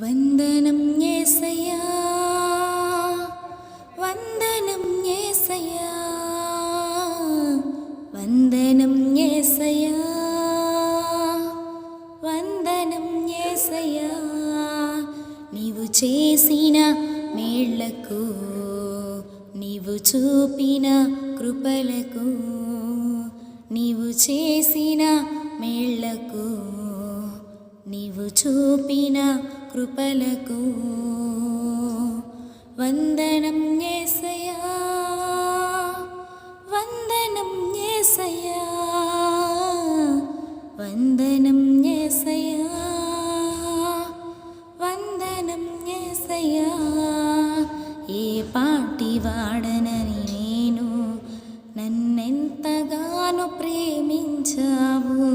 వందనం యేసయ్యా వందనం యేసయ్యా వందనం యేసయ్యా వందనం యేసయ్యా నీవు చేసిన మేళ్ళకు నీవు చూపిన కృపలకు నీవు చేసిన మేళ్ళకు నీవు చూపిన కృపలకు వందనం యేసయ్యా వందనం యేసయ్యా వందనం యేసయ్యా వందనం యేసయ్యా ఏ పాటి వాడనని నేను నన్నెంతగానో ప్రేమించావు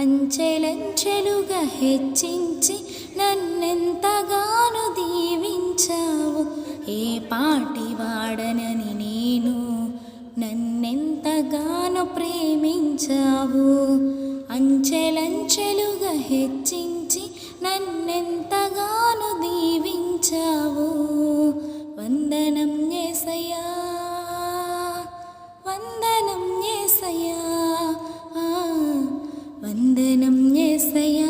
అంచెలంచెలుగా హెచ్చించి నన్నెంతగాను దీవించావు. ఏ పాటి వాడనని నేను నన్నెంతగానో ప్రేమించావు. అంచెలంచెలుగా హెచ్చించి నన్నెంతగా యేసయ్యా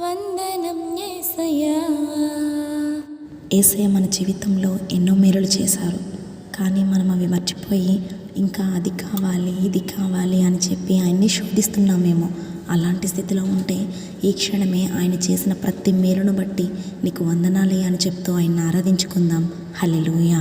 వందనం ఏసయ్య మన జీవితంలో ఎన్నో మేలులు చేశారు కానీ మనం అవి మర్చిపోయి ఇంకా అది కావాలి ఇది కావాలి అని చెప్పి ఆయన్ని శోధిస్తున్నామేమో. అలాంటి స్థితిలో ఉంటే ఈ క్షణమే ఆయన చేసిన ప్రతి మేలును బట్టి నీకు వందనాలే అని చెప్తూ ఆయన్ని ఆరాధించుకుందాం. హలెలుయా